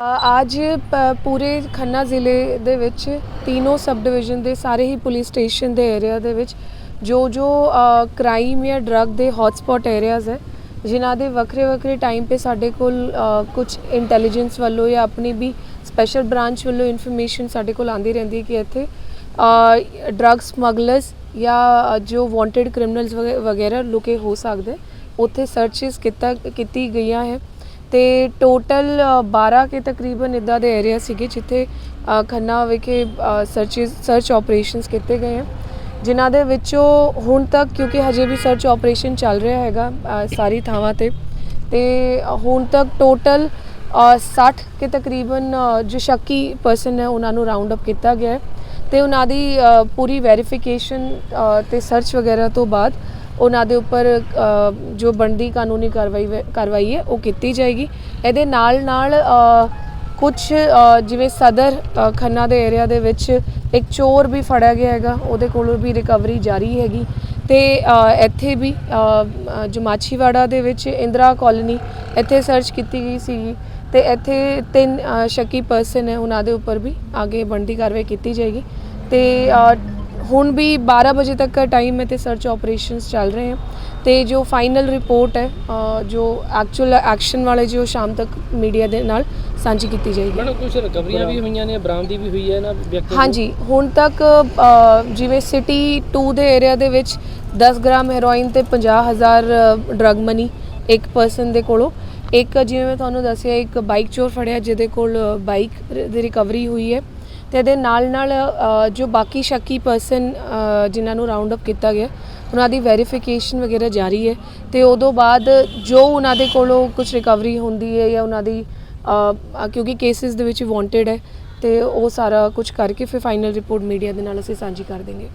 ਅੱਜ ਪ- ਪੂਰੇ ਖੰਨਾ ਜ਼ਿਲ੍ਹੇ ਦੇ ਵਿੱਚ ਤਿੰਨੋਂ ਸਬ ਡਿਵੀਜ਼ਨ ਦੇ ਸਾਰੇ ਹੀ ਪੁਲਿਸ ਸਟੇਸ਼ਨ ਦੇ ਏਰੀਆ ਦੇ ਵਿੱਚ ਜੋ ਜੋ ਕ੍ਰਾਈਮ ਜਾਂ ਡਰੱਗ ਦੇ ਹੌਟਸਪੌਟ ਏਰੀਆਜ਼ ਹੈ, ਜਿਨ੍ਹਾਂ ਦੇ ਵੱਖਰੇ ਵੱਖਰੇ ਟਾਈਮ ਤੇ ਸਾਡੇ ਕੋਲ ਕੁਝ ਇੰਟੈਲੀਜੈਂਸ ਵੱਲੋਂ ਜਾਂ ਆਪਣੀ ਵੀ ਸਪੈਸ਼ਲ ਬ੍ਰਾਂਚ ਵੱਲੋਂ ਇਨਫੋਰਮੇਸ਼ਨ ਸਾਡੇ ਕੋਲ ਆਂਦੀ ਰਹਿੰਦੀ ਹੈ ਕਿ ਇੱਥੇ ਡਰੱਗ ਸਮਗਲਰਸ ਜਾਂ ਜੋ ਵਾਂਟਡ ਕ੍ਰਿਮੀਨਲਸ ਵਗੈਰਾ ਲੁਕੇ ਹੋ ਸਕਦੇ, ਉੱਥੇ ਸਰਚਸ ਕੀਤਾ, ਕੀਤੀ ਗਈਆਂ ਹੈ। ਤੇ ਟੋਟਲ 12 ਕੇ ਤਕਰੀਬਨ ਇਦਾਂ ਦੇ ਏਰੀਆ ਸੀਗੇ ਜਿੱਥੇ ਖੰਨਾ ਵਿਖੇ ਸਰਚਸ ਸਰਚ ਆਪਰੇਸ਼ਨਸ ਕੀਤੇ ਗਏ ਹਨ ਜਿਨ੍ਹਾਂ ਦੇ ਵਿੱਚੋਂ ਹੁਣ ਤੱਕ, ਕਿਉਂਕਿ ਹਜੇ ਵੀ ਸਰਚ ਆਪਰੇਸ਼ਨ ਚੱਲ ਰਿਹਾ ਹੈਗਾ ਸਾਰੀ ਥਾਵਾਂ ਤੇ ਤੇ ਹੁਣ ਤੱਕ ਟੋਟਲ 60 ਕੇ ਤਕਰੀਬਨ ਜੋ ਸ਼ੱਕੀ ਪਰਸਨ ਹੈ, ਉਹਨਾਂ ਨੂੰ ਰਾਉਂਡ ਅਪ ਕੀਤਾ ਗਿਆ ਹੈ। ਤੇ ਉਹਨਾਂ ਦੀ ਪੂਰੀ ਵੈਰੀਫਿਕੇਸ਼ਨ ਤੇ ਸਰਚ ਵਗੈਰਾ ਤੋਂ ਬਾਅਦ ਉਹਨਾਂ ਦੇ ਉੱਪਰ ਜੋ ਬਣਦੀ ਕਾਨੂੰਨੀ ਕਾਰਵਾਈ ਵ- ਕਾਰਵਾਈ ਹੈ ਉਹ ਕੀਤੀ ਜਾਏਗੀ। ਇਹਦੇ ਨਾਲ ਨਾਲ ਕੁਝ ਜਿਵੇਂ ਸਦਰ ਖੰਨਾ ਦੇ ਏਰੀਆ ਦੇ ਵਿੱਚ ਇੱਕ ਚੋਰ ਵੀ ਫੜਿਆ ਗਿਆ ਹੈਗਾ। ਉਹਦੇ ਕੋਲੋਂ ਵੀ ਰਿਕਵਰੀ ਜਾਰੀ ਹੈਗੀ। ਤੇ ਇੱਥੇ ਵੀ ਅ, ਜੋ ਮਾਛੀਵਾੜਾ ਦੇ ਵਿੱਚ ਇੰਦਰਾ ਕਾਲੋਨੀ ਇੱਥੇ ਸਰਚ ਕੀਤੀ ਗਈ ਸੀਗੀ। ਤੇ ਇੱਥੇ ਤਿੰਨ ਸ਼ੱਕੀ ਪਰਸਨ ਹੈ ਉਹਨਾਂ ਦੇ ਉੱਪਰ ਵੀ ਅੱਗੇ ਬਣਦੀ ਕਾਰਵਾਈ ਕੀਤੀ ਜਾਏਗੀ। ਤੇ ਹੁਣ ਵੀ 12 ਵਜੇ ਤੱਕ ਦਾ ਟਾਈਮ ਹੈ ਤੇ ਸਰਚ ਆਪਰੇਸ਼ਨਸ ਚੱਲ ਰਹੇ ਹਨ ਤੇ ਜੋ ਫਾਈਨਲ ਰਿਪੋਰਟ ਹੈ ਜੋ ਐਕਚੁਅਲ ਐਕਸ਼ਨ ਵਾਲੇ ਜੋ ਸ਼ਾਮ ਤੱਕ ਮੀਡੀਆ ਦੇ ਨਾਲ ਸਾਂਝੀ ਕੀਤੀ ਜਾਏਗੀ। ਮੈਡਮ ਕੁਝ ਰਿਕਵਰੀਆਂ ਵੀ ਹੋਈਆਂ ਨੇ ਬਰਾਮਦੀ ਵੀ ਹੋਈ ਹੈ ਨਾ ਵਿਅਕਤੀ? ਹਾਂਜੀ ਹੁਣ ਤੱਕ ਜਿਵੇਂ ਸਿਟੀ 2 ਦੇ ਏਰੀਆ ਦੇ ਵਿੱਚ 10 ਗ੍ਰਾਮ ਹੈਰੋਇਨ ਤੇ 50000 ਡਰਗ ਮਨੀ ਇੱਕ ਪਰਸਨ ਦੇ ਕੋਲੋਂ। ਇੱਕ ਜਿਵੇਂ ਮੈਂ ਤੁਹਾਨੂੰ ਦੱਸਿਆ ਇੱਕ ਬਾਈਕ ਚੋਰ ਫੜਿਆ ਜਿਹਦੇ ਕੋਲ ਬਾਈਕ ਦੀ ਰਿਕਵਰੀ ਹੋਈ ਹੈ। ਤੇ ਇਹਦੇ ਨਾਲ ਨਾਲ ਅ, ਜੋ ਬਾਕੀ ਸ਼ੱਕੀ ਪਰਸਨ ਜਿਨ੍ਹਾਂ ਨੂੰ ਰਾਉਂਡ ਅਪ ਕੀਤਾ ਗਿਆ ਉਹਨਾਂ ਦੀ ਵੈਰੀਫਿਕੇਸ਼ਨ ਵਗੈਰਾ ਜਾਰੀ ਹੈ ਤੇ ਉਦੋਂ ਬਾਅਦ ਜੋ ਉਹਨਾਂ ਦੇ ਕੋਲੋਂ ਕੁਝ ਰਿਕਵਰੀ ਹੁੰਦੀ ਹੈ ਜਾਂ ਉਹਨਾਂ ਦੀ ਅ, ਕਿਉਂਕਿ ਕੇਸਿਸ ਦੇ ਵਿੱਚ ਵਾਂਟਡ ਹੈ ਤੇ ਉਹ ਸਾਰਾ ਕੁਝ ਕਰਕੇ ਫਿਰ ਫਾਈਨਲ ਰਿਪੋਰਟ ਮੀਡੀਆ ਦੇ ਨਾਲ ਅਸੀਂ ਸਾਂਝੀ ਕਰ ਦੇਂਗੇ